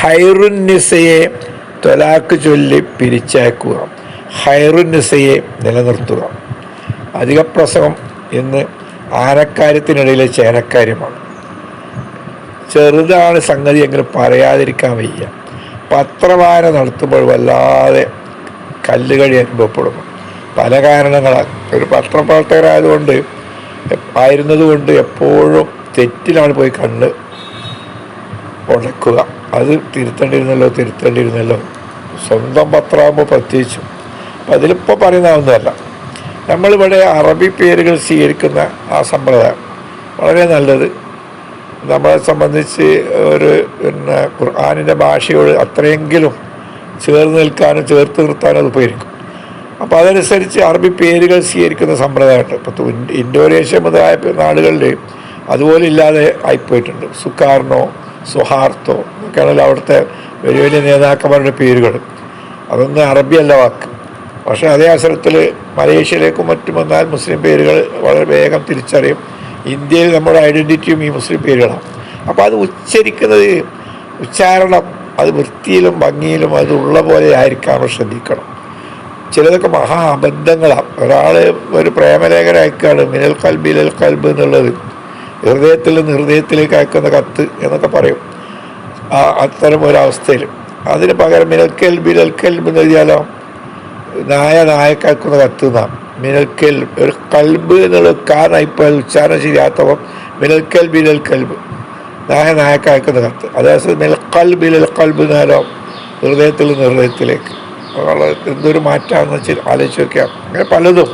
ഹൈറുന്നിസയെ തൊലാക്ക് ചൊല്ലി പിരിച്ചയക്കുക. ഹൈറുന്നിസയെ നിലനിർത്തുക. അധിക പ്രസവം എന്ന് ആനക്കാര്യത്തിനിടയിലെ ചേനക്കാര്യമാണ് ചെറുതാണ് സംഗതി എങ്കിലും പറയാതിരിക്കാൻ വയ്യ. പത്രവായന നടത്തുമ്പോൾ വല്ലാതെ കല്ലുകടി അനുഭവപ്പെടുന്നു. പല കാരണങ്ങളാൽ ഒരു പത്രപ്രവർത്തകരായതുകൊണ്ട് ആയിരുന്നതുകൊണ്ട് എപ്പോഴും തെറ്റിലാണ് പോയി കണ്ണ് ഉടക്കുക. അത് തിരുത്തേണ്ടിയിരുന്നല്ലോ തിരുത്തേണ്ടിയിരുന്നല്ലോ. സ്വന്തം പത്രമാകുമ്പോൾ പ്രത്യേകിച്ചും. അപ്പം അതിലിപ്പോൾ പറയുന്നതൊന്നുമല്ല. നമ്മളിവിടെ അറബി പേരുകൾ സ്വീകരിക്കുന്ന ആ സമ്പ്രദായം വളരെ നല്ലത്. നമ്മളെ സംബന്ധിച്ച് ഒരു പിന്നെ ഖുർആാനിന്റെ ഭാഷയോട് അത്രയെങ്കിലും ചേർന്ന് നിൽക്കാനും ചേർത്ത് നിർത്താനും അത് ഉപകരിക്കും. അപ്പോൾ അതനുസരിച്ച് അറബി പേരുകൾ സ്വീകരിക്കുന്ന സമ്പ്രദായമുണ്ട്. ഇപ്പോൾ ഇൻഡോനേഷ്യ മുതലായ നാടുകളിൽ അതുപോലെ ഇല്ലാതെ ആയിപ്പോയിട്ടുണ്ട്. സുക്കാർണോ സുഹാർത്തോ എന്നൊക്കെയാണല്ലോ അവിടുത്തെ വലിയ വലിയ നേതാക്കന്മാരുടെ പേരുകൾ. അതൊന്നും അറബിയല്ല വാക്ക്. പക്ഷേ അതേ അവസരത്തിൽ മലേഷ്യയിലേക്കും മറ്റും വന്നാൽ മുസ്ലിം പേരുകൾ വളരെ വേഗം തിരിച്ചറിയും. ഇന്ത്യയിൽ നമ്മുടെ ഐഡന്റിറ്റിയും ഈ മുസ്ലിം പേരുകളാണ്. അപ്പോൾ അത് ഉച്ചരിക്കുന്നത് ഉച്ചാരണം അത് വൃത്തിയിലും ഭംഗിയിലും അതുള്ള പോലെ ആയിരിക്കാമോ ശ്രദ്ധിക്കണം. ചിലതൊക്കെ മഹാ അബദ്ധങ്ങളാണ്. ഒരാൾ ഒരു പ്രേമലേഖനം അയക്കുകയാണ് മിനൽ കൽബിലൽ കൽബ് എന്നുള്ളത്. ഹൃദയത്തിൽ നിന്ന് ഹൃദയത്തിലേക്ക് അയക്കുന്ന കത്ത് എന്നൊക്കെ പറയും. ആ അത്തരം ഒരവസ്ഥയിൽ. അതിന് പകരം മിനൽക്കൽ ബിലൽ കൽബ് എന്ന് എഴുതിയാലോ? നായ നായക്കയക്കുന്ന കത്ത് നാം. മിനൽക്കൽ ഒരു കൽബ് എന്നുള്ള കാരണം ഇപ്പോൾ ഉച്ചാരണം ശരിയാത്തപ്പം മിനൽക്കൽ ബിനൽ കൽബ്. നായ നായക്കയക്കുന്ന കത്ത്. അതേസമയം മിൽക്കൽ ബിനൽ കൽബ് എന്നാലോ ഹൃദയത്തിൽ നിന്ന് ഹൃദയത്തിലേക്ക്. എന്തൊരു മാറ്റമാണെന്ന് വെച്ചാൽ ആലോചിച്ച് നോക്കാം അങ്ങനെ പലതും.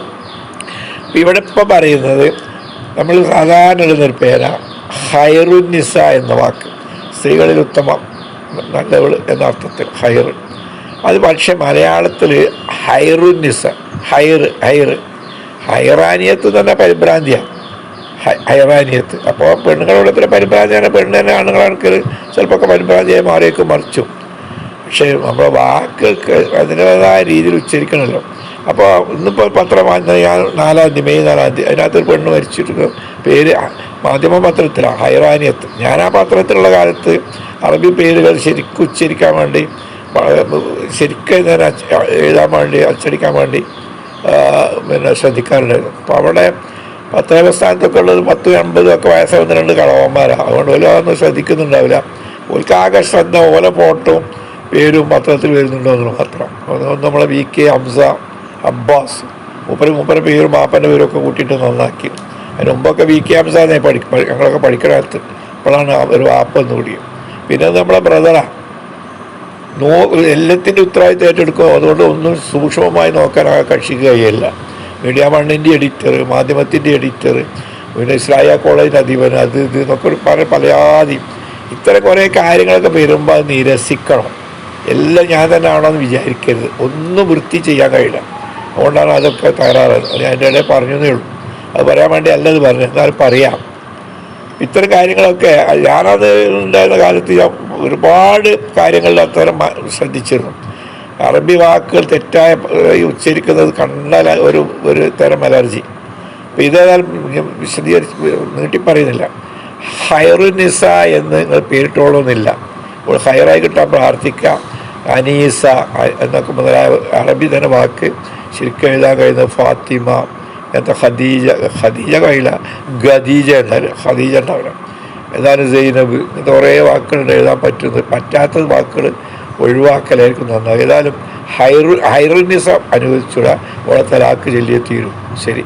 ഇവിടെ ഇപ്പം പറയുന്നത് നമ്മൾ സാധാരണ ഇടുന്നൊരു പേരാ ഹൈറുന്നിസ എന്ന വാക്ക്. സ്ത്രീകളിൽ ഉത്തമം നല്ലവൾ എന്ന അർത്ഥത്തിൽ ഹൈർ അത് പക്ഷേ മലയാളത്തിൽ ഹൈറുന്നിസ ഹൈർ ഹൈർ ഹൈറാനിയത്ത് തന്നെ പരിഭ്രാന്തിയാണ് ഹൈറാനിയത്ത് അപ്പോൾ പെണ്ണുങ്ങളുടെ ഇത്ര പരിഭ്രാന്തിയാണ് പെണ്ണ് തന്നെ ആണുങ്ങളാണെങ്കിൽ ചിലപ്പോൾ പരിഭ്രാന്തിയായി മാറിയൊക്കെ മറിച്ചു. പക്ഷേ നമ്മുടെ വാക്കുകൾക്ക് അതിന്റെതായ രീതിയിൽ ഉച്ചരിക്കണമല്ലോ. അപ്പോൾ ഇന്നിപ്പോൾ പത്രം നാലാം തീയതി മെയ് നാലാം തീയതി അതിനകത്തൊരു പെണ്ണ് മരിച്ചിട്ട് പേര് മാധ്യമ പത്രത്തിലാണ് ഹൈറാനിയത്ത്. ഞാൻ ആ പത്രത്തിലുള്ള കാലത്ത് അറബി പേരുകൾ ശരിക്കും ഉച്ചരിക്കാൻ വേണ്ടി ശരിക്കും ഞാൻ എഴുതാൻ വേണ്ടി അച്ചടിക്കാൻ വേണ്ടി പിന്നെ ശ്രദ്ധിക്കാറുണ്ടായിരുന്നു. അപ്പോൾ അവിടെ പത്രസ്ഥാനത്തൊക്കെ ഉള്ളത് പത്ത് എൺപതും ഒക്കെ വയസ്സാവുന്ന രണ്ട് കളവന്മാരാണ് അതുകൊണ്ട് ഓരോ ഒന്നും ശ്രദ്ധിക്കുന്നുണ്ടാവില്ല. ഓൽക്ക് ആകെ ശ്രദ്ധ ഓല ഫോട്ടോയും പേരും പത്രത്തിൽ വരുന്നുണ്ടോ എന്നുള്ള മാത്രം അതുകൊണ്ട് നമ്മളെ വി കെ ഹംസ അബ്ബാസ്. മൂപ്പര് മൂപ്പര പേരും മാപ്പന്റെ പേരും ഒക്കെ കൂട്ടിയിട്ട് നന്നാക്കി. അതിന് മുമ്പൊക്കെ വി കെ ഹംസ പഠി ഞങ്ങളൊക്കെ പഠിക്കണത്ത് അപ്പോഴാണ് ഒരു ആപ്പ് എന്ന് കൂടിയത്. പിന്നെ നമ്മളെ ബ്രദറാണ് നോ എല്ലാത്തിന്റെ ഉത്തരവാദിത്തം ഏറ്റെടുക്കുക അതുകൊണ്ട് ഒന്നും സൂക്ഷ്മമായി നോക്കാൻ ആ കക്ഷിക്ക് കഴിയില്ല. മീഡിയ മണ്ണിന്റെ എഡിറ്റർ മാധ്യമത്തിന്റെ എഡിറ്റർ പിന്നെ ഇസ്ലായ കോളേജിന്റെ അധിപൻ അത് ഇത് എന്നൊക്കെ പല പലയാതി ഇത്തരം കുറേ കാര്യങ്ങളൊക്കെ വരുമ്പോൾ അത് നിരസിക്കണം. എല്ലാം ഞാൻ തന്നെ ആണോ എന്ന് വിചാരിക്കരുത്. ഒന്നും വൃത്തി ചെയ്യാൻ കഴിയില്ല. അതുകൊണ്ടാണ് അതൊക്കെ തകരാറ്. ഞാൻ എന്റെ ഇടയിൽ പറഞ്ഞതേ ഉള്ളൂ. അത് പറയാൻ വേണ്ടി അല്ലത് പറഞ്ഞു എന്നാലും പറയാം. ഇത്തരം കാര്യങ്ങളൊക്കെ ഞാനത് ഉണ്ടായിരുന്ന കാലത്ത് ഞാൻ ഒരുപാട് കാര്യങ്ങളിൽ അത്തരം ശ്രദ്ധിച്ചിരുന്നു. അറബി വാക്കുകൾ തെറ്റായ ഉച്ചരിക്കുന്നത് കണ്ടാൽ ഒരു ഒരു തരം അലർജി. അപ്പോൾ ഇതേതായാലും വിശദീകരിച്ച് നീട്ടി പറയുന്നില്ല ഹൈറുനിസ എന്ന് നിങ്ങൾ പേരിട്ടോളൊന്നുമില്ല ഇപ്പോൾ ഹൈറായി കിട്ടാൻ പ്രാർത്ഥിക്കാം. അനീസ എന്നൊക്കെ മുതലായ അറബി തന്നെ വാക്ക് ശരിക്കും എഴുതാൻ കഴിയുന്നത് ഫാത്തിമ എന്താ ഖദീജ ഖദീജ കഴിയില്ല ഖദീജ എന്നാൽ ഖദീജ ഉണ്ടാവില്ല എന്നാലും സൈനബ്? ഇങ്ങനത്തെ കുറേ വാക്കുകളുണ്ട് എഴുതാൻ പറ്റുന്നത്. പറ്റാത്ത വാക്കുകൾ ഒഴിവാക്കലായിരിക്കും നന്നായി. ഏതായാലും ഹൈറു ഹൈറിനിസം അനുവദിച്ചുള്ള ഓളത്തലാക്ക് ചൊല്ലിയ തീരും ശരി.